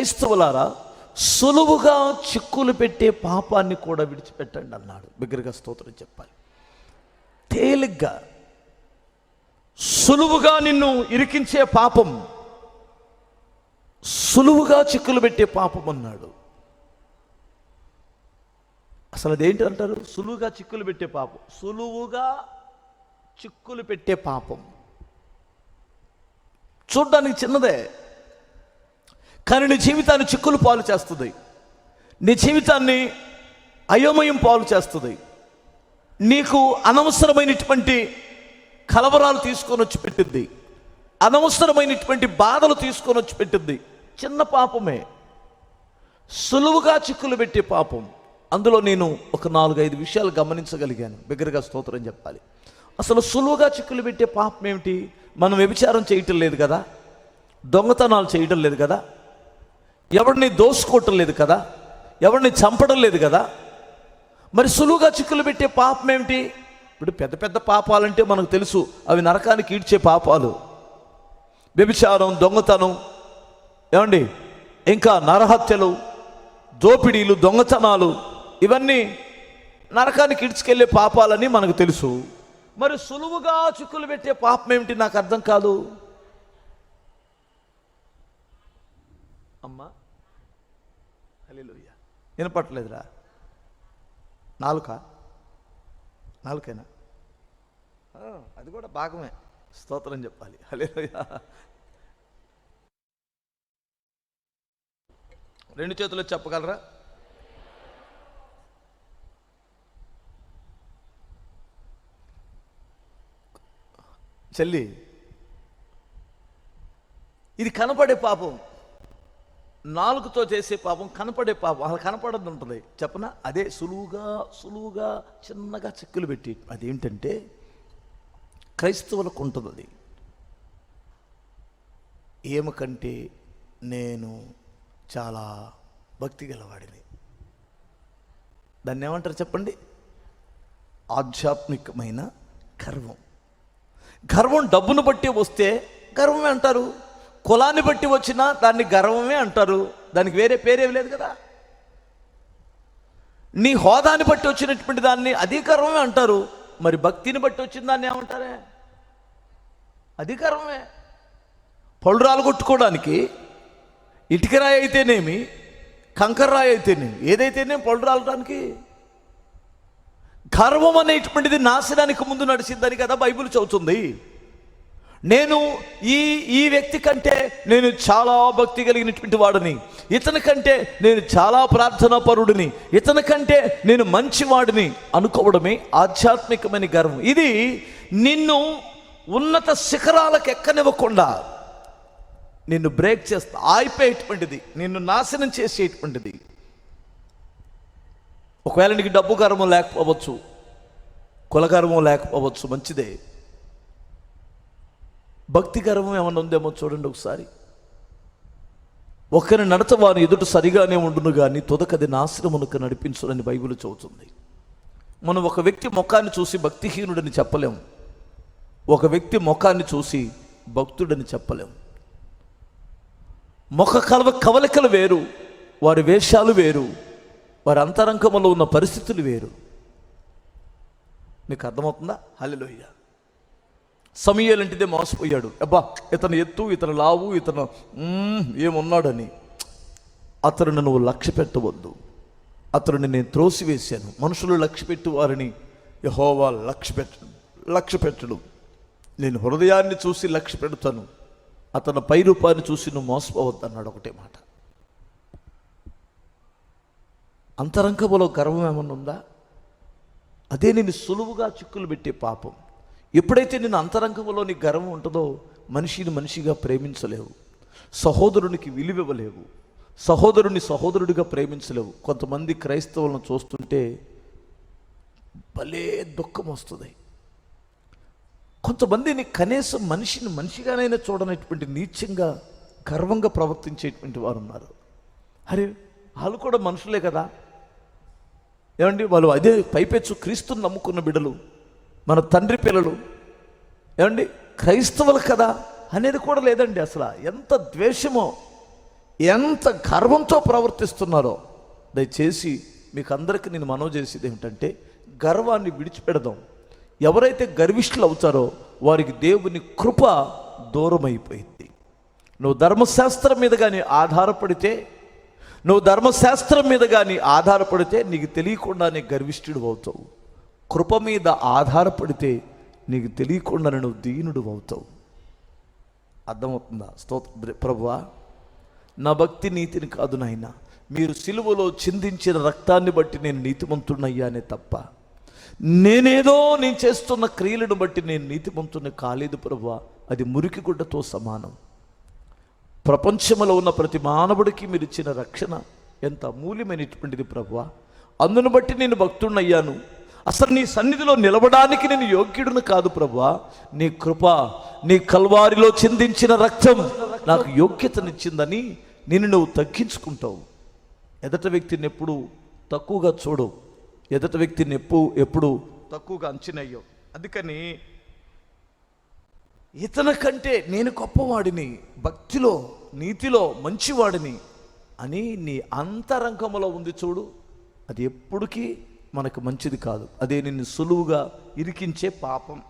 క్రైస్తవులారా సులువుగా చిక్కులు పెట్టే పాపాన్ని కూడా విడిచిపెట్టండి అన్నాడు. బిగ్గరగా స్తోత్రం చెప్పాలి. తేలిగ్గా సులువుగా నిన్ను ఇరికించే పాపం సులువుగా చిక్కులు పెట్టే పాపం అన్నాడు. అసలు అదేంటి అంటారు? సులువుగా చిక్కులు పెట్టే పాపం. సులువుగా చిక్కులు పెట్టే పాపం. చూడ్డానికి చిన్నదే. కానీ నీ జీవితాన్ని చిక్కులు పాలు చేస్తుంది. నీ జీవితాన్ని అయోమయం పాలు చేస్తుంది. నీకు అనవసరమైనటువంటి కలవరాలు తీసుకొని వచ్చి పెట్టింది. అనవసరమైనటువంటి బాధలు తీసుకొని వచ్చి పెట్టింది. చిన్న పాపమే. సులువుగా చిక్కులు పెట్టే పాపం. అందులో నేను ఒక నాలుగైదు విషయాలు గమనించగలిగాను. బిగ్గరగా స్తోత్రం చెప్పాలి. అసలు సులువుగా చిక్కులు పెట్టే పాపం ఏమిటి? మనం వ్యభిచారం చేయటం లేదు కదా? దొంగతనాలు చేయటం లేదు కదా? ఎవరిని దోసుకోవటం లేదు కదా? ఎవరిని చంపడం లేదు కదా? మరి సులువుగా చిక్కులు పెట్టే పాపం ఏమిటి? ఇప్పుడు పెద్ద పెద్ద పాపాలంటే మనకు తెలుసు అవి నరకానికి ఈడ్చే పాపాలు. వ్యభిచారం దొంగతనం ఏమండి? ఇంకా నరహత్యలు దోపిడీలు దొంగతనాలు ఇవన్నీ నరకానికి ఇడ్చుకెళ్ళే పాపాలని మనకు తెలుసు. మరి సులువుగా చిక్కులు పెట్టే పాపం ఏమిటి? నాకు అర్థం కాదు. హల్లెలూయ. వినపట్లేదురా నాలుక? నాలుకేనా? అది కూడా భాగమే. స్తోత్రం చెప్పాలి. హల్లెలూయ. రెండు చేతులు చెప్పగలరా? చెల్లి ఇది కనపడే పాపం. నాలుగుతో చేసే పాపం కనపడే పాపం అలా కనపడదు ఉంటుంది చెప్పన? అదే సులువుగా సులువుగా చిన్నగా చెక్కులు పెట్టి. అదేంటంటే క్రైస్తవులకు ఉంటుంది అది ఏమకంటే నేను చాలా భక్తి గలవాడిని. దాన్ని ఏమంటారు చెప్పండి? ఆధ్యాత్మికమైన గర్వం. గర్వం డబ్బును బట్టి వస్తే గర్వమే అంటారు. కులాన్ని బట్టి వచ్చినా దాన్ని గర్వమే అంటారు. దానికి వేరే పేరేమి లేదు కదా. నీ హోదాని బట్టి వచ్చినటువంటి దాన్ని అధికారమే గర్వమే అంటారు. మరి భక్తిని బట్టి వచ్చిన దాన్ని ఏమంటారే? అది గర్వమే. పళ్ళు రాలు కొట్టుకోవడానికి ఇటుకరాయి అయితేనేమి కంకర్రాయి అయితేనేమి ఏదైతేనేమి పళ్ళు రాలడానికి గర్వం అనేటువంటిది నాశనానికి ముందు నడిచిందని కదా బైబిల్ చదువుతుంది నేను ఈ ఈ వ్యక్తి కంటే నేను చాలా భక్తి కలిగినటువంటి వాడిని. ఇతని కంటే నేను చాలా ప్రార్థనా పరుడిని ఇతని కంటే నేను మంచివాడిని అనుకోవడమే ఆధ్యాత్మికమైన గర్వం. ఇది నిన్ను ఉన్నత శిఖరాలకు ఎక్కనివ్వకుండా నిన్ను బ్రేక్ చేస్తా ఆగిపోయేటువంటిది నిన్ను నాశనం చేసేటువంటిది. ఒకవేళ నీకు డబ్బు గర్వం లేకపోవచ్చు కులగర్వం లేకపోవచ్చు మంచిదే. భక్తి గర్వం ఉందేమో చూడండి ఒకసారి. ఒకరిని నడత వారి ఎదుట సరిగానే ఉండును కానీ తుదకది నాశనమునకు నడిపించునని బైబిల్ చెబుతుంది. మనం ఒక వ్యక్తి ముఖాన్ని చూసి భక్తిహీనుడని చెప్పలేం. ఒక వ్యక్తి ముఖాన్ని చూసి భక్తుడని చెప్పలేం. ముఖ కలవ కవలికలు వేరు వారి వేషాలు వేరు వారి అంతరంగంలో ఉన్న పరిస్థితులు వేరు. మీకు అర్థమవుతుందా? హలిలోయ్యా సమయాలంటిదే మోసపోయాడు. అబ్బా ఇతను ఎత్తు ఇతను లావు ఇతను ఏమున్నాడని. అతను నువ్వు లక్ష్య పెట్టవద్దు. అతనిని నేను త్రోసివేశాను. మనుషులు లక్ష్య పెట్టు వారిని యహోవా లక్ష్య పెట్టడు లక్ష్య పెట్టడు. నేను హృదయాన్ని చూసి లక్ష్య పెడతాను. అతని పై రూపాన్ని చూసి నువ్వు మోసపోవద్దు అన్నాడు ఒకటే మాట. అంతరంగంలో గర్వం ఏమన్నా ఉందా? అదే నేను సులువుగా చిక్కులు పెట్టే పాపం. ఎప్పుడైతే నేను అంతరంగంలో నీ గర్వం ఉంటుందో మనిషిని మనిషిగా ప్రేమించలేవు. సహోదరునికి విలువివ్వలేవు. సహోదరుని సహోదరుడిగా ప్రేమించలేవు. కొంతమంది క్రైస్తవులను చూస్తుంటే భలే దుఃఖం వస్తుంది. కొంతమందిని కనీసం మనిషిని మనిషిగానైనా చూడనటువంటి నీచంగా గర్వంగా ప్రవర్తించేటువంటి వారు ఉన్నారు అరే వాళ్ళు కూడా మనుషులే కదా? ఏమండి? వాళ్ళు అదే పైపెచ్చు క్రీస్తుని నమ్ముకున్న బిడలు మన తండ్రి పిల్లలు. ఏమండి? క్రైస్తవులు కదా అనేది కూడా లేదండి అసలు. ఎంత ద్వేషమో ఎంత గర్వంతో ప్రవర్తిస్తున్నారో. దయచేసి మీకు అందరికీ నేను మనవి చేసేది ఏమిటంటే గర్వాన్ని విడిచిపెడదాం. ఎవరైతే గర్విష్ఠులు అవుతారో వారికి దేవుని కృప దూరం అయిపోయింది నువ్వు ధర్మశాస్త్రం మీద కానీ ఆధారపడితే నువ్వు ధర్మశాస్త్రం మీద కానీ ఆధారపడితే నీకు తెలియకుండానే గర్విష్ఠుడు అవుతావు. కృప మీద ఆధారపడితే నీకు తెలియకుండా నువ్వు దీనుడు అవుతావు. అర్థమవుతుందా? స్తోత్ర. ప్రభువా నా భక్తి నీతిని కాదు నాయన. మీరు సిలువలో చిందించిన రక్తాన్ని బట్టి నేను నీతిమంతున్నయ్యానే తప్ప. నేనేదో నేను చేస్తున్న క్రియలను బట్టి నేను నీతిమంతుని కాలేదు ప్రభువా. అది మురికి గుడ్డతో సమానం. ప్రపంచంలో ఉన్న ప్రతి మానవుడికి మీరు ఇచ్చిన రక్షణ ఎంత అమూల్యమైనటువంటిది ప్రభువా. అందును బట్టి నేను భక్తుడినయ్యాను. అసలు నీ సన్నిధిలో నిలవడానికి నేను యోగ్యుడిని కాదు ప్రభా. నీ కృప నీ కల్వారిలో చిందించిన రక్తం నాకు యోగ్యతనిచ్చిందని నేను నువ్వు తగ్గించుకుంటావు. ఎదట వ్యక్తిని ఎప్పుడు తక్కువగా చూడవు ఎదట వ్యక్తిని ఎప్పుడు ఎప్పుడు తక్కువగా అంచనయ్యవు అందుకని ఇతని కంటే నేను గొప్పవాడిని భక్తిలో నీతిలో మంచివాడిని అని నీ అంతరంగంలో ఉంది చూడు. అది ఎప్పటికీ మనకు మంచిది కాదు. అదే నిన్ను సులువుగా ఇరికించే పాపం.